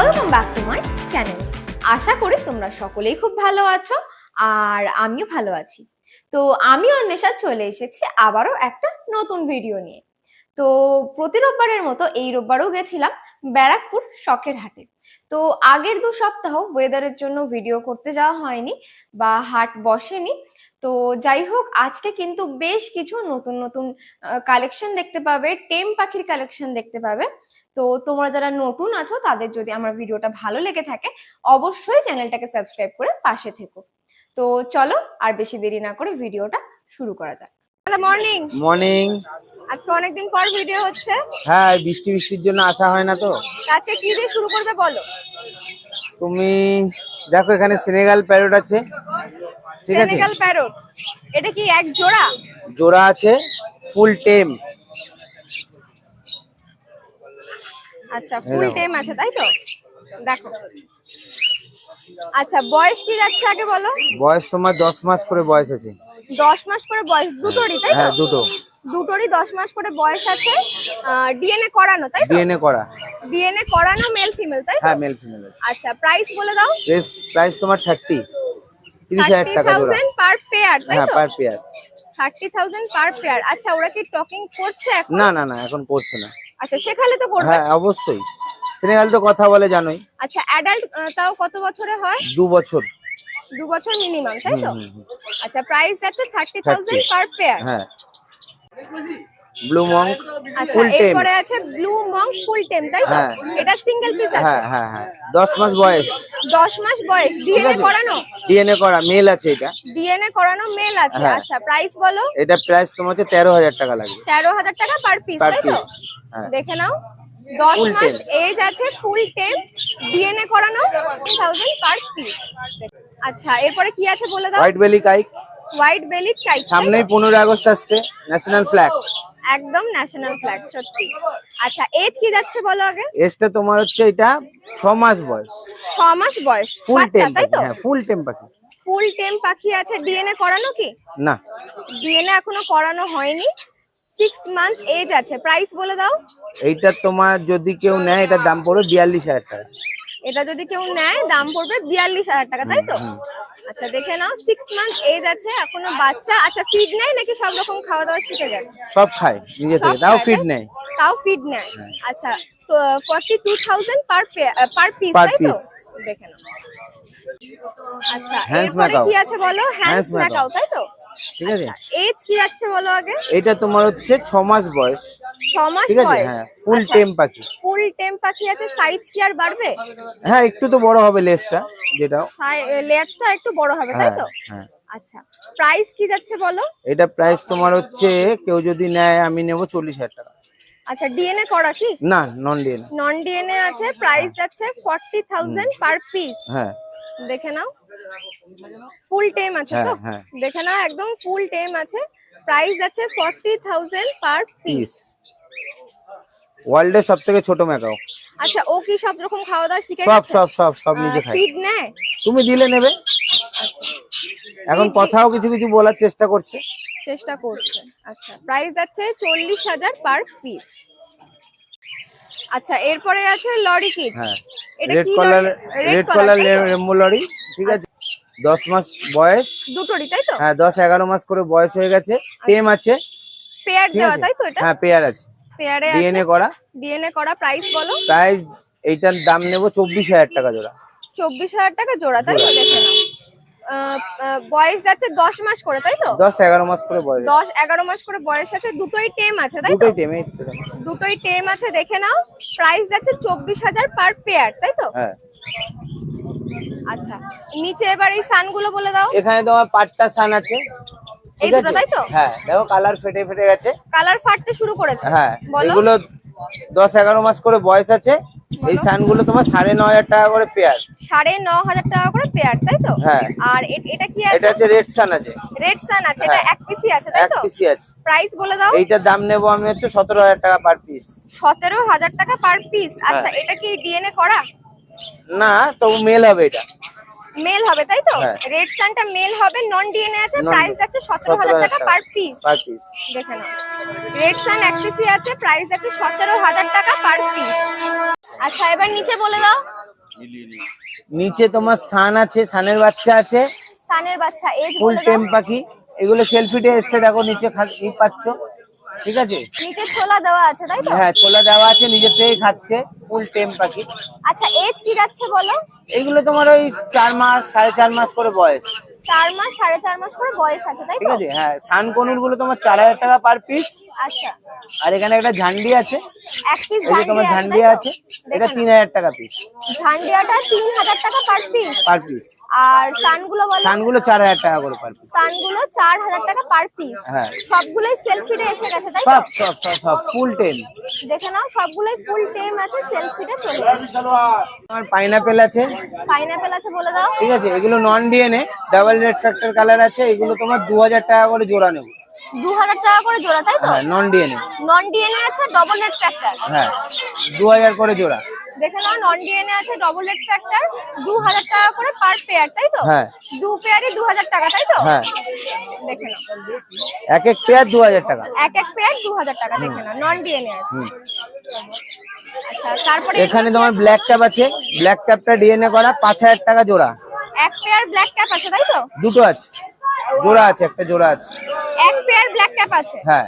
Welcome back to my channel আশা করি তোমরা সকলেই খুব ভালো আছো আর আমিও ভালো আছি। তো আমি অন্বেষা চলে এসেছি আবারও একটা নতুন ভিডিও নিয়ে। তো প্রতি রোববারের মতো এই রোববারও গেছিলাম ব্যারাকপুর শখের হাটে। তো আগের দু সপ্তাহ ওয়েদারের জন্য ভিডিও করতে যাওয়া হয়নি বা হাট বসেনি। তো যাই হোক, আজকে কিন্তু বেশ কিছু নতুন নতুন কালেকশন দেখতে পাবে, টেম পাখির কালেকশন দেখতে পাবে। তো তোমরা যারা নতুন আছো তাদের যদি আমার ভিডিওটা ভালো লেগে থাকে অবশ্যই চ্যানেলটাকে সাবস্ক্রাইব করে পাশে থেকো। তো চলো আর বেশি দেরি না করে ভিডিওটা শুরু করা যাক। মর্নিং মর্নিং আজকে অনেকদিন পর ভিডিও হচ্ছে। হ্যাঁ বৃষ্টি বৃষ্টির জন্য আসা হয় না তো। আজকে কি দিয়ে শুরু করবে বলো? তুমি দেখো এখানে সেনেগাল প্যারট আছে। ঠিক আছে? সেনেগাল প্যারট এটা কি এক জোড়া? জোড়া আছে ফুল টেম আচ্ছা ফুল টাইম আছে তাই তো? দেখো। আচ্ছা বয়স কি যাচ্ছে আগে বলো? বয়স তোমার দশ মাস করে বয়স আছে। দশ মাস করে বয়স দুটোরই তাই তো? হ্যাঁ দুটো। দুটোরই দশ মাস করে বয়স আছে। ডিএনএ করানো তাই তো? ডিএনএ করা। ডিএনএ করানো মেল ফিমেল তাই তো? হ্যাঁ মেল ফিমেল আচ্ছা প্রাইস বলে দাও। প্রাইস তোমার থার্টি তিরিশ হাজার থার্টি টাকা জোড়া থাউজেন্ড পার পেয়ার তাই হ্যাঁ per pair thirty thousand per pair আচ্ছা ওরা কি টকিং করছে এখন? না না না এখন করছে না। আচ্ছা সেখানে তো করবে। হ্যাঁ অবশ্যই। সেনেগাল তো কথা বলে জানোই। আচ্ছা অ্যাডাল্ট তাও কত বছরে হয়? দু বছর। দু বছর মিনিমাম তাই তো। আচ্ছা প্রাইস যাচ্ছে থার্টি থাউজেন্ড পার পেয়ার হ্যাঁ। ব্লু মং ফুল টেম এরপরে আছে ব্লু মং ফুল টেম তাই তো? হ্যাঁ। এটা সিঙ্গেল পিস আছে? হ্যাঁ হ্যাঁ হ্যাঁ। দশ মাস বয়স। দশ মাস বয়স। ডিএনএ করানো? ডিএনএ করা মেল আছে এটা। ডিএনএ করানো মেল আছে। হ্যাঁ। আচ্ছা প্রাইস বলো? এটা প্রাইস তোমার হচ্ছে তেরো হাজার টাকা লাগবে। তেরো হাজার টাকা পার পিস তাই তো? হ্যাঁ। দেখে নাও। দশ Full মাস টেম। এজ আছে ফুল টেম ডিএনএ করানো থাউজেন্ড পার পিস আচ্ছা এরপরে কি আছে বলে দাও? White belly caique white belly caique সামনেই পনেরো আগস্ট আসছে ন্যাশনাল ফ্ল্যাগ একদম ন্যাশনাল ফ্ল্যাগ সত্যি। আচ্ছা এজ কি যাচ্ছে বলো আগে? এজটা তোমার হচ্ছে এটা ছ মাস বয়স। ছ মাস বয়স। ফুল টেম তাই তো? হ্যাঁ ফুল টেম পাখি। ফুল টেম পাখি আছে ডিএনএ করানো কি? না। ডিএনএ এখনও করানো হয়নি। সিক্স মান্থ এজ আছে প্রাইস বলে দাও। এইটা তোমার যদি কেউ নেয় এটার দাম পড়বে বিয়াল্লিশ হাজার টাকা। এটা যদি কেউ নেয় দাম পড়বে বিয়াল্লিশ হাজার টাকা তাই তো? আচ্ছা দেখে নাও সিক্স মান্থ এজ আছে এখনও বাচ্চা। আচ্ছা ফিড নেয় নাকি সব রকম খাওয়া দাওয়া শিখে গেছে? সব খায় নিজে থেকে তাও ফিড নেয়। তাও ফিড নেয়? হ্যাঁ। আচ্ছা তো forty two thousand per per piece তাই তো? দেখে নাও। আচ্ছা এরপরে কি আছে বলো? হ্যান্ডস ম্যাকাও তাই তো? ঠিক আছে? এজ কি যাচ্ছে বলো আগে? এটা তোমার হচ্ছে ছ মাস বয়স। ছ মাস ঠিক আছে? বয়স? হ্যাঁ ফুল টেম পাখি। ফুল টেম পাখি আছে সাইজ কি আর বাড়বে? হ্যাঁ একটু তো বড় হবে লেজটা যেটাও লেজটা একটু বড় হবে তাই হ্যাঁ তো? হ্যাঁ। আচ্ছা প্রাইস কি যাচ্ছে বলো? এটা প্রাইস তোমার হচ্ছে কেউ যদি নেয় আমি নেব চল্লিশ হাজার টাকা। আচ্ছা ডিএনএ করা কি? না নন ডিএন নন ডিএনএ আছে প্রাইস যাচ্ছে ফর্টি থাউজেন্ড পার পিস হ্যাঁ। দেখে নাও। ফুল টেম আছে তো? হ্যাঁ, হ্যাঁ। দেখে নাও একদম ফুল টেম আছে। প্রাইস আছে ফর্টি থাউজেন্ড পার পিস ওয়ার্ল্ডের সব থেকে ছোট ম্যাকাও আচ্ছা ও কি সব রকম খাওয়া দাওয়া শিখে সব সব সব সব নিজে খাই ফিড নেয়? তুমি দিলে নেবে। এখন কথাও কিছু কিছু বলার চেষ্টা করছে। চেষ্টা করছে। আচ্ছা প্রাইস আছে চল্লিশ হাজার পার পিস আচ্ছা এরপরে আছে লরি কিট। হ্যাঁ। রেড কি colour red colour? Rainbow lory ঠিক আছে? দশ মাস বয়স। দুটোরই তাই তো? হ্যাঁ দশ এগারো মাস করে বয়স হয়ে গেছে। টেম আছে। পেয়ার দেওয়া তাই তো এটা? হ্যাঁ পেয়ার আছে। পেয়ারে আছে। ডিএনএ করা ডিএনএ করা প্রাইস বলো। প্রাইস এইটার দাম নেব চব্বিশ হাজার টাকা জোড়া। চব্বিশ হাজার টাকা জোড়া তাই তো দেখে নাও। বয়স যাচ্ছে দশ মাস করে তাই তো? দশ এগারো মাস করে বয়স দশ এগারো মাস করে বয়স আছে দুটোই টেম আছে তাই তো? দুটোই টেম দুটোই টেম। আছে দেখে নাও। প্রাইস যাচ্ছে চব্বিশ হাজার পার পেয়ার তাই তো? হ্যাঁ। আচ্ছা নিচে এবার এই সানগুলো বলে দাও। এখানে তোমার পাট্টা সান আছে এই দুটো তাই তো? হ্যাঁ দেখো কালার ফেটে ফেটে গেছে। কালার ফাটতে শুরু করেছে। হ্যাঁ এগুলো দশ এগারো মাস করে বয়স আছে এই সানগুলো তোমার সাড়ে ন হাজার টাকা করে পেয়ার সাড়ে ন হাজার টাকা করে পেয়ার তাই তো? হ্যাঁ। আর এটা কি এটা যে হচ্ছে রেড সান আছে। রেড সান আছে এটা হ্যাঁ। এক পিসি আছে তাই তো? এক পিসি আছে। প্রাইস বলে দাও। এইটার দাম নেব আমি হচ্ছে সতেরো হাজার টাকা পার পিস সতেরো হাজার টাকা পার পিস আচ্ছা হ্যাঁ। এটা কি ডিএনএ করা? না তবু মেল হবে এটা। মেল হবে তাই তো। রেড সানটা মেল হবে নন ডিএনএ আছে প্রাইস আছে সতেরো হাজার 17,000 টাকা। পার পিস পার পিস দেখে নাও। রেড সান এক পিসি আছে প্রাইস আছে সতেরো হাজার টাকা পার পিস আচ্ছা এবার নিচে বলে দাও। নিচে তোমার সান আছে সানের বাচ্চা আছে। সানের বাচ্চা এজ ফুল বলে দাও। টেম পাখি। এগুলো সেলফিটে এসছে দেখো নিচে খা- ই পাচ্ছ। ঠিক আছে? নিচে ছোলা দেওয়া আছে তাই তো? হ্যাঁ ছোলা দেওয়া আছে নিজের থেকে খাচ্ছে ফুল টেম পাখি। আচ্ছা এজ কি যাচ্ছে বলো? এগুলো তোমার ওই চার মাস সাড়ে চার মাস করে বয়স। চার মাস সাড়ে চার মাস করে বয়স আছে তাই ঠিক আছে হ্যাঁ সান কনুরগুলো তোমার চার হাজার টাকা পার পিস আচ্ছা। আর এখানে একটা ঝান্ডি আছে। এক পিস তোমার ঝান্ডি আছে এটা তিন হাজার টাকা পিস ঝান্ডিয়াটা তিন হাজার টাকা পার পিস পার পিস আর সানগুলো বলো। সানগুলো চার হাজার টাকা করে পার পিস সানগুলো চার হাজার টাকা পার পিস হ্যাঁ। সবগুলোই সেলফিতে এসে গেছে তাই সব সব সব সব ফুল টেন দেখে নাও সবগুলোই ফুল টেম আছে সেলফিতে চলে এসেছে। আমার পাইনাপেল আছে। পাইনাপেল আছে বলে দাও। ঠিক আছে এগুলো non DNA double red factor colour আছে এগুলো তোমার দু হাজার টাকা করে জোড়া নেব। দু হাজার টাকা করে জোড়া তাই তো? নন ডিএনএ নন ডিএনএ আছে ডবল রেড ফ্যাক্টর হ্যাঁ দু হাজার করে জোড়া। দেখে নাও নন ডিএনএ আছে ডবল রেড ফ্যাক্টর দু হাজার টাকা করে পার পেয়ার তাই তো? হ্যাঁ। দু পেয়ারই দু হাজার টাকা তাই তো? হ্যাঁ। দেখে নাও। এক এক পেয়ার দু হাজার টাকা। এক এক পেয়ার দু হাজার টাকা দেখে নাও নন ডিএনএ আছে। আচ্ছা তারপরে এখানে তোমার ব্ল্যাক ক্যাপ আছে ব্ল্যাক ক্যাপটা ডিএনএ করা পাঁচ হাজার টাকা জোড়া। এক পেয়ার ব্ল্যাক ক্যাপ আছে তাই তো? দুটো আছে। জোড়া আছে একটা জোড়া আছে। এক পেয়ার ব্ল্যাক ক্যাপ আছে? হ্যাঁ।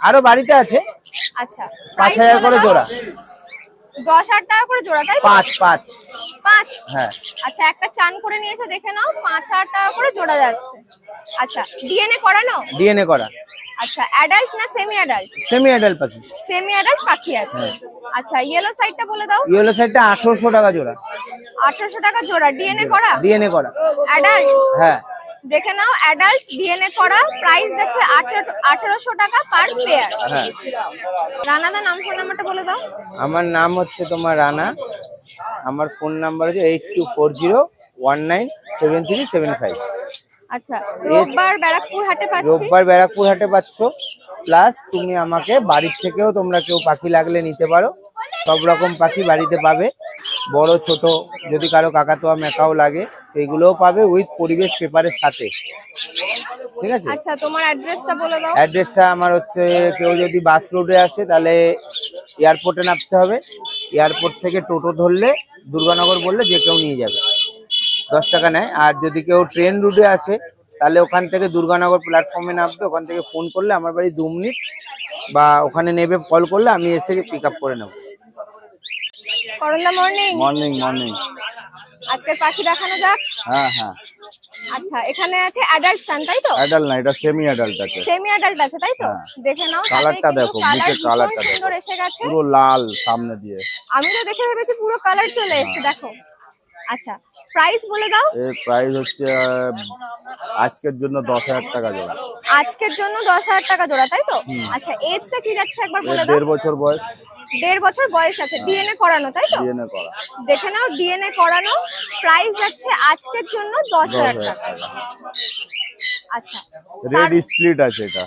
আরও বাড়িতে আছে। আচ্ছা। পাঁচ price হাজার বলে করে জোড়া। দশ হাজার টাকা করে জোড়া তাই পাঁচ পাঁচ। পাঁচ? হ্যাঁ। আচ্ছা একটা চান করে নিয়েছে দেখে নাও। পাঁচ হাজার টাকা করে জোড়া যাচ্ছে। আচ্ছা ডিএনএ করানো? ডিএনএ করা। আচ্ছা অ্যাডাল্ট না সেমি অ্যাডাল্ট সেমি অ্যাডাল্ট পাখি। সেমি অ্যাডাল্ট পাখি আছে। হ্যাঁ। আচ্ছা ইয়েলো সাইডটা বলে দাও। ইয়েলো সাইডটা আঠারোশো টাকা জোড়া। আঠারোশো টাকা জোড়া। ডিএনএ করা? ডিএনএ করা। অ্যাডাল্ট হ্যাঁ। দেখে নাও অ্যাডাল্ট ডিএনএ করা। প্রাইস যাচ্ছে আঠারোশো টাকা পার পেয়ার হ্যাঁ। রানাদা নাম ফোন নাম্বারটা বলে দাও। আমার নাম হচ্ছে তোমার রানা। আমার ফোন নাম্বার হচ্ছে eight two four zero one nine seven three seven five আচ্ছা রোববার ব্যারাকপুর হাটে পাচ্ছি। রোববার ব্যারাকপুর হাটে পাচ্ছ। প্লাস তুমি আমাকে বাড়ির থেকেও তোমরা কেউ পাখি লাগলে নিতে পারো। সব রকম পাখি বাড়িতে পাবে। বড় ছোট যদি কারও কাকাতোয়া মেকাও লাগে সেইগুলোও পাবে উইথ পরিবেশ পেপারের সাথে। ঠিক আছে? আচ্ছা তোমার অ্যাড্রেসটা বলে দাও। অ্যাড্রেসটা আমার হচ্ছে কেউ যদি বাস রোডে আসে তাহলে এয়ারপোর্টে নামতে হবে। এয়ারপোর্ট থেকে টোটো ধরলে দুর্গানগর বললে যে কেউ নিয়ে যাবে। দশ টাকা নেয়। আর যদি কেউ ট্রেন রুটে আসে তাহলে ওখান থেকে দুর্গানগর প্ল্যাটফর্মে নামবে। ওখান থেকে ফোন করলে আমার বাড়ি দু মিনিট বা ওখানে নেবে কল করলে আমি এসে পিক আপ করে নেব। মর্নিং মর্নিং মর্নিং আজকের পাখি দেখানো যাক। হ্যাঁ হ্যাঁ। আচ্ছা এখানে আছে অ্যাডাল্ট সান তাই তো? অ্যাডাল্ট না এটা সেমি অ্যাডাল্ট আছে। সেমি অ্যাডাল্ট আছে তাই তো? দেখে নাও কালারটা দেখো, কালারটা সুন্দর এসে গেছে। পুরো লাল সামনে দিয়ে। আমি তো দেখে ভেবেছি পুরো কালার চলে এসেছে দেখো। আচ্ছা প্রাইস বলে দাও। এর প্রাইস হচ্ছে আজকের জন্য দশ হাজার টাকা জোড়া। আজকের জন্য দশ হাজার টাকা জোড়া তাই তো? আচ্ছা এজটা কি যাচ্ছে একবার বলে দাও। দেড় বছর বয়স। দেড় বছর বয়স আছে ডিএনএ করানো তাই তো? ডিএনএ করা। দেখে নাও ডিএনএ করানো প্রাইস যাচ্ছে আজকের জন্য দশ দশ হাজার হাজার টাকা। টাকা আচ্ছা রেড স্প্লিট আছে এটা।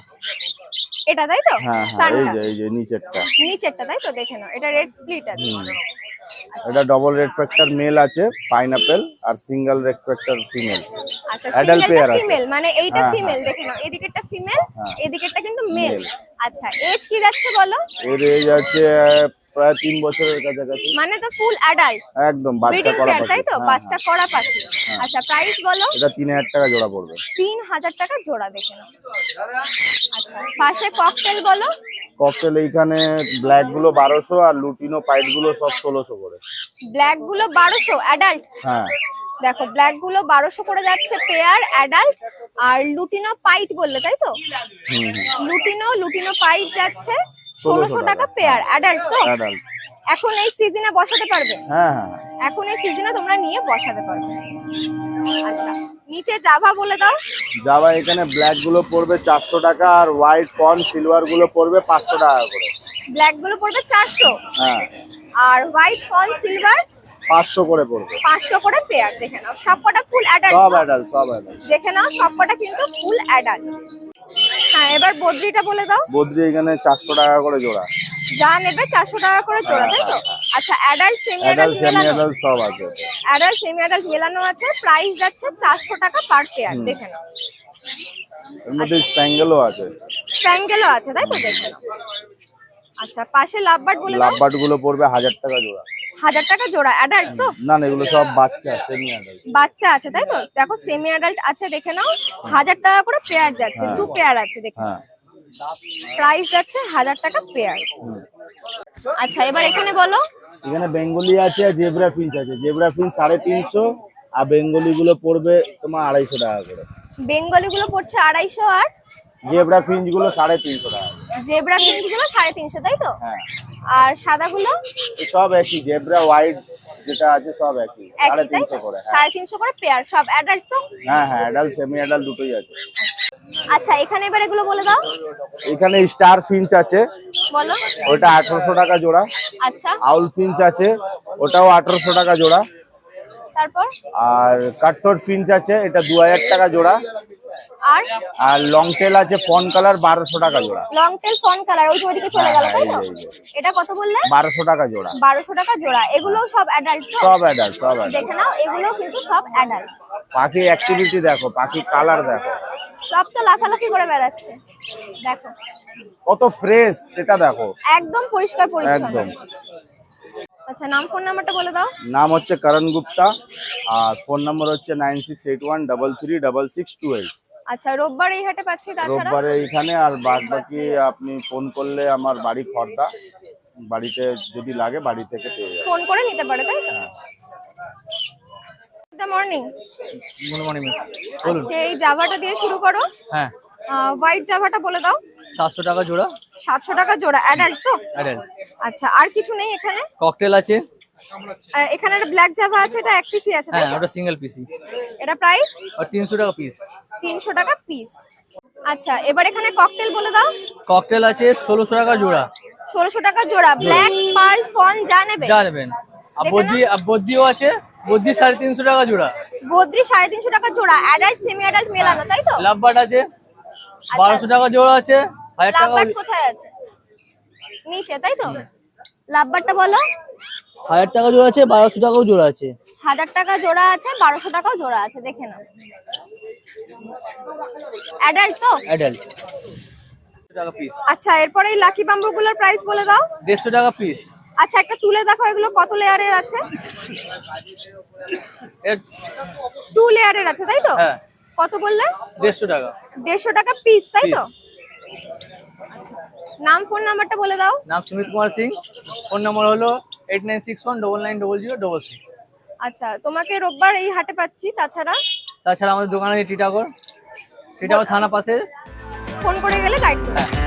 এটা তাই তো? হ্যাঁ হ্যাঁ এই যে এই যে নিচেরটা। নিচেরটা তাই তো? দেখে নাও এটা রেড স্প্লিট আছে। এটা ডবল রেড ফ্যাক্টর মেল আছে পাইনাপেল আর সিঙ্গেল রেড ফ্যাক্টর ফিমেল আচ্ছা Adult সিঙ্গেলটা আছে। ফিমেল মানে এইটা হ্যাঁ, ফিমেল দেখে নাও এদিকেরটা ফিমেল হ্যাঁ। এদিকেরটা কিন্তু মেল আচ্ছা এজ কি যাচ্ছে বলো? এর এজ আছে প্রায় তিন বছরের কাছাকাছি। মানে তো ফুল অ্যাডাল্ট একদম বাচ্চা করা পেয়ার তাই তো? হ্যাঁ, বাচ্চা করা পাখি। আচ্ছা প্রাইস বলো? হ্যাঁ। এটা তিন হাজার টাকা জোড়া পড়বে। তিন হাজার টাকা জোড়া দেখে নাও। আচ্ছা পাশে ককটেল বলো? ককটেল এইখানে ব্ল্যাকগুলো বারোশো আর লুটিনো পাইটগুলো সব ষোলোশো করে। ব্ল্যাকগুলো বারোশো অ্যাডাল্ট হ্যাঁ। দেখো ব্ল্যাকগুলো বারোশো করে যাচ্ছে পেয়ার অ্যাডাল্ট আর লুটিনো পাইট বললে তাই তো? লুটিনো লুটিনো পাইট যাচ্ছে ষোলোশো 1600 টাকা। পেয়ার অ্যাডাল্ট তো? অ্যাডাল্ট এখন এই সিজনে বসাতে পারবে? হ্যাঁ হ্যাঁ। এখন এই সিজনে তোমরা নিয়ে বসাতে পারবে। আচ্ছা নিচে জাভা বলে দাও। যাবা এখানে ব্ল্যাকগুলো পড়বে চারশো টাকা আর হোয়াইট কর্ন সিলভারগুলো পড়বে পাঁচশো টাকা করে। ব্ল্যাকগুলো পড়বে চারশো। হ্যাঁ। আর হোয়াইট ফল সিলভার পাঁচশো করে পড়বে। পাঁচশো করে পেয়ার দেখে নাও। সবকটা ফুল অ্যাডাল্ট সব অ্যাডাল্ট সব অ্যাডাল্ট দেখে নাও সবকটা কিন্তু ফুল অ্যাডাল্ট হ্যাঁ এবার বদ্রিটা বলে দাও। বদ্রি এখানে চারশো টাকা করে জোড়া। যা নেবে চারশো টাকা করে জোড়া তাই তো? আচ্ছা অ্যাডাল্ট সেমি অ্যাডাল্ট সেমি সব আছে। অ্যাডাল্ট সেমি অ্যাডাল্ট মেলানো আছে। প্রাইস যাচ্ছে চারশো টাকা পার পেয়ার দেখে নাও। এর মধ্যে স্প্যাঙ্গেলও আছে। আছে তাই তো? দেখে নাও। আচ্ছা পাশে লাভবার্ড বলে লাভবার্ডগুলো পড়বে হাজার টাকা জোড়া। হাজার টাকা জোড়া অ্যাডাল্ট তো? না না এগুলো সব বাচ্চা সেমি অ্যাডাল্ট বাচ্চা আছে তাই তো? দেখো সেমি অ্যাডাল্ট আছে দেখে নাও। হাজার টাকা করে পেয়ার যাচ্ছে হ্যাঁ। দু পেয়ার আছে দেখে হ্যাঁ। প্রাইস যাচ্ছে হাজার টাকা পেয়ার আচ্ছা এবার এখানে বলো। এখানে বেঙ্গলি আছে আর জেব্রা ফিন্স আছে। জেব্রা ফিন্স সাড়ে তিনশো আর বেঙ্গলি গুলো পড়বে তোমার আড়াইশো টাকা করে। বেঙ্গলি গুলো পড়ছে আড়াইশো আর? জেব্রা ফিঞ্চগুলো সাড়ে তিনশো টাকা জেব্রা পিঙ্কগুলো সাড়ে তিনশো তাই তো? হ্যাঁ। আর সাদা গুলো সব একই জেব্রা হোয়াইট যেটা আছে সব একই সাড়ে তাই তো? তিনশো করে হ্যাঁ। সাড়ে তিনশো করে পেয়ার সব অ্যাডাল্ট তো? হ্যাঁ হ্যাঁ অ্যাডাল্ট সেমি অ্যাডাল্ট দুটোই আছে। আচ্ছা এখানে এবার এগুলো বলে দাও। এখানে স্টার ফিঞ্চ আছে। বলো। ওটা আঠারোশো টাকা জোড়া। আচ্ছা। আউল ফিঞ্চ আছে। ওটাও আঠারোশো টাকা জোড়া। তারপর? আর কাঠঠোর ফিঞ্চ আছে এটা দু হাজার টাকা জোড়া। আর? আর লং টেল আছে ফন কালার বারোশো টাকা জোড়া। লং টেল ফন কালার ওই ওইদিকে চলে গেল তাই তো? এই যে, এই এটা কত বললে? বারোশো টাকা জোড়া। বারোশো টাকা জোড়া। এগুলো সব অ্যাডাল্ট সব অ্যাডাল্ট সব অ্যাডাল্ট দেখে নাও এগুলো কিন্তু সব অ্যাডাল্ট পাখি অ্যাক্টিভিটি দেখো পাখি কালার দেখো। সব তো লাফালাফি করে বেড়াচ্ছে। দেখো। কত ফ্রেশ সেটা দেখো। একদম পরিষ্কার পরিচ্ছন্ন। একদম। আচ্ছা নাম ফোন নাম্বারটা বলে দাও। নাম হচ্ছে করণ গুপ্তা আর ফোন নম্বর হচ্ছে nine six eight one double three double six two eight আচ্ছা রোববার এই হাটে পাচ্ছি তাছাড়া? রোববারে এইখানে আর বাদ বাকি আপনি ফোন করলে আমার বাড়ি খর্দা। বাড়িতে যদি লাগে বাড়ি থেকে পেয়ে ফোন করে নিতে পারে তাই তো? গুড মর্নিং গুড মর্নিং আজকে এই জাভাটা দিয়ে শুরু করো। হ্যাঁ। হোয়াইট জাভাটা বলে দাও। সাতশো টাকা জোড়া। সাতশো টাকা জোড়া অ্যাডাল্ট তো? অ্যাডাল্ট আচ্ছা আর কিছু নেই এখানে? ককটেল আছে। এখানে একটা ব্ল্যাক জাভা আছে এটা এক পিসি আছে হ্যাঁ ওটা সিঙ্গেল পিসি এটা প্রাইস আর তিনশো টাকা পিস তিনশো টাকা পিস আচ্ছা এবার এখানে ককটেল বলে দাও। ককটেল আছে ষোলোশো টাকা জোড়া। ষোলোশো টাকা জোড়া ব্ল্যাক পার্ল ফন যা নেবে। যা নেবেন। আর বদ্রিও আছে। বদ্রি সাড়ে তিনশো টাকা জোড়া। বদ্রি সাড়ে তিনশো টাকা জোড়া। অ্যাডাল্ট সেমি অ্যাডাল্ট মেলানো তাই তো? লাভবাট আছে বারোশো টাকা জোড়া আছে হাজার টাকা কোথায় আছে? নিচে তাই তো? লাভবাটটা বলো। হাজার টাকা জোড়া আছে বারোশো টাকাও জোড়া আছে। হাজার টাকা জোড়া আছে বারোশো টাকাও জোড়া আছে দেখে নাও। অ্যাডাল্ট তো? অ্যাডাল্ট পিস আচ্ছা এরপরে লাকি বাম্বু গুলোর প্রাইস বলে দাও। দেড়শো টাকা পিস আচ্ছা একটা তুলে দেখো এগুলো কত লেয়ারের আছে? টু লেয়ারের আছে তাই তো? হ্যাঁ। কত বললে? দেড়শো টাকা। দেড়শো টাকা পিস তাই তো। নাম ফোন নাম্বারটা বলে দাও। নাম সুমিত কুমার সিং। ফোন নম্বর হলো eight nine six one double nine double zero double six আচ্ছা তোমাকে রোববার এই হাটে পাচ্ছি তাছাড়া? তাছাড়া আমাদের দোকান টিটাগড়। টিটাগড় থানা পাশে। ফোন করে গেলে গাইড করবে। হ্যাঁ।